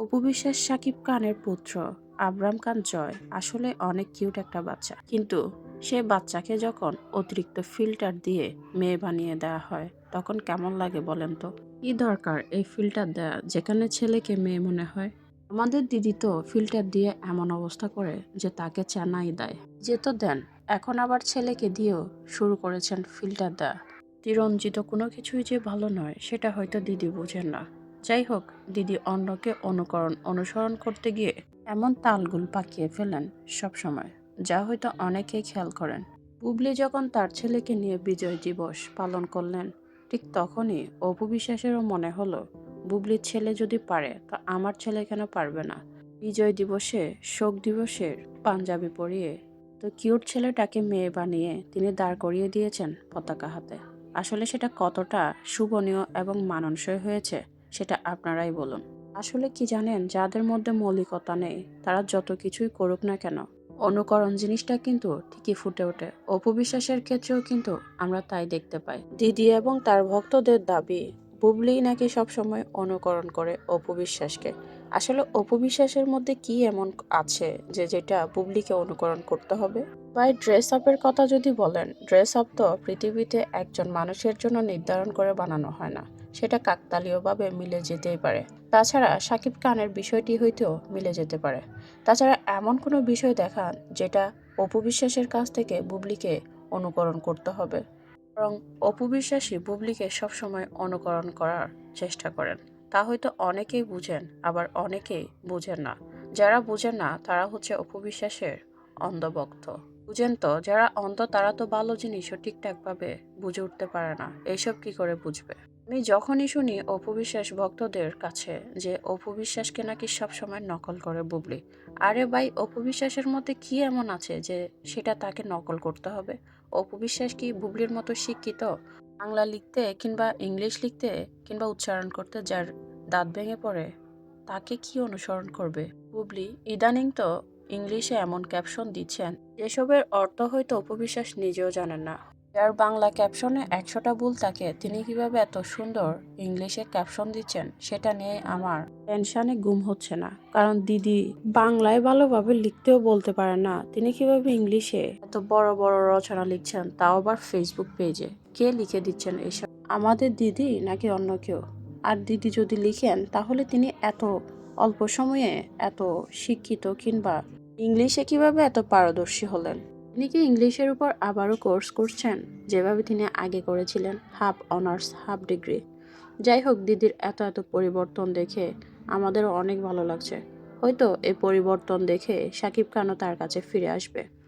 অপু বিশ্বাস সাকিব খানের পুত্র আবরাম খান জয় আসলে অনেক কিউট একটা বাচ্চা। কিন্তু সে বাচ্চাকে যখন অতিরিক্ত ফিল্টার দিয়ে মেয়ে বানিয়ে দেওয়া হয়, তখন কেমন লাগে বলেন তো? কি দরকার এই ফিল্টার দেয়া? যেখানে ছেলেকে মেয়ে মনে হয়। আমাদের দিদি তো ফিল্টার দিয়ে এমন অবস্থা করে যে তাকে চেনাই দেয়। যে তো দেন, এখন আবার ছেলেকে দিয়েও শুরু করেছেন ফিল্টার দেয়া। তিরঞ্জিত কোনো কিছুই যে ভালো নয়, সেটা হয়তো দিদি বোঝেন না। যাই হোক, দিদি অন্যকে অনুকরণ, অনুসরণ করতে গিয়ে এমন তালগুল পাকিয়ে ফেলেন সব সময়। যা হয়তো অনেকেই খেয়াল করেন। বুবলি যখন তার ছেলেকে নিয়ে বিজয় দিবস পালন করলেন, ঠিক তখনই অপু বিশ্বাসেরও মনে হলো, বুবলির ছেলে যদি পারে, তো আমার ছেলে কেন পারবে না? বিজয় দিবসে, শোক দিবসের পাঞ্জাবি পরিয়ে, তো কিউট ছেলেটাকে মেয়ে বানিয়ে তিনি দাঁড় করিয়ে দিয়েছেন পতাকা হাতে। আসলে সেটা কতটা শুভনীয় এবং মানানসই হয়েছে সেটা আপনারাই বলুন। আসলে কি জানেন, যাদের মধ্যে মৌলিকতা নেই, তারা যত কিছুই করুক না কেন, অনুকরণ জিনিসটা কিন্তু ঠিকই ফুটে ওঠে। অপবিশ্বাসের ক্ষেত্রেও কিন্তু আমরা তাই দেখতে পাই। দিদি এবং তার ভক্তদের দাবি, বুবলি নাকি সবসময় অনুকরণ করে অপবিশ্বাসকে। আসলে অপবিশ্বাসের মধ্যে কি এমন আছে যে যেটা বুবলিকে অনুকরণ করতে হবে? ভাই ড্রেস আপের কথা যদি বলেন ড্রেস আপ তো পৃথিবীতে একজন মানুষের জন্য নির্ধারণ করে বানানো হয় না। সেটা কাকতালীয়ভাবে মিলে যেতেই পারে। তাছাড়া সাকিব খানের বিষয়টি হইতেও মিলে যেতে পারে। তাছাড়া এমন কোনো বিষয় দেখান যেটা অপবিশ্বাসের কাছ থেকে বুবলিকে অনুকরণ করতে হবে। বরং অপবিশ্বাসী বুবলিকে সবসময় অনুকরণ করার চেষ্টা করেন। তা হয়তো অনেকেই বুঝেন, আবার অনেকেই বুঝেন না। যারা বুঝেন না, তারা হচ্ছে অপবিশ্বাসের অন্ধভক্ত। বুঝেন তো, যারা অন্ধ তারা তো ভালো জিনিসও ঠিকঠাকভাবে বুঝে উঠতে পারে না। এইসব কি করে বুঝবে? আমি যখনই শুনি অপবিশ্বাস ভক্তদের কাছে যে অপবিশ্বাসকে নাকি সবসময় নকল করে বুবলি, আরে ভাই, অপবিশ্বাসের মধ্যে কি এমন আছে যে সেটা তাকে নকল করতে হবে? অপবিশ্বাস কি বুবলির মতো শিক্ষিত? বাংলা লিখতে কিংবা ইংলিশ লিখতে কিংবা উচ্চারণ করতে যার দাঁত ভেঙে পড়ে, তাকে কি অনুসরণ করবে? বুবলি, ইদানিং তো ইংলিশে এমন ক্যাপশন দিচ্ছেন, যেসবের অর্থ হয়তো উপবিশ্বাস নিজেও জানেন না। যার বাংলা ক্যাপশনে একশোটা ভুল থাকে, তিনি কীভাবে এত সুন্দর ইংলিশে ক্যাপশন দিচ্ছেন সেটা নিয়ে আমার টেনশনে গুম হচ্ছে না। কারণ দিদি বাংলায় ভালোভাবে লিখতেও বলতে পারে না, তিনি কীভাবে ইংলিশে এত বড় বড় রচনা লিখছেন তাও আবার ফেসবুক পেজে কে লিখে দিচ্ছেন এইসব আমাদের দিদি নাকি অন্য কেউ? আর দিদি যদি লিখেন, তাহলে তিনি এত অল্প সময়ে এত শিক্ষিত কিংবা ইংলিশে কীভাবে এত পারদর্শী হলেন? তিনি কি ইংলিশের উপর আবারও কোর্স করছেন? যেভাবে তিনি আগে করেছিলেন, হাফ অনার্স, হাফ ডিগ্রি। যাই হোক, দিদির এত এত পরিবর্তন দেখে আমাদেরও অনেক ভালো লাগছে। হয়তো এই পরিবর্তন দেখে সাকিব খানও তার কাছে ফিরে আসবে।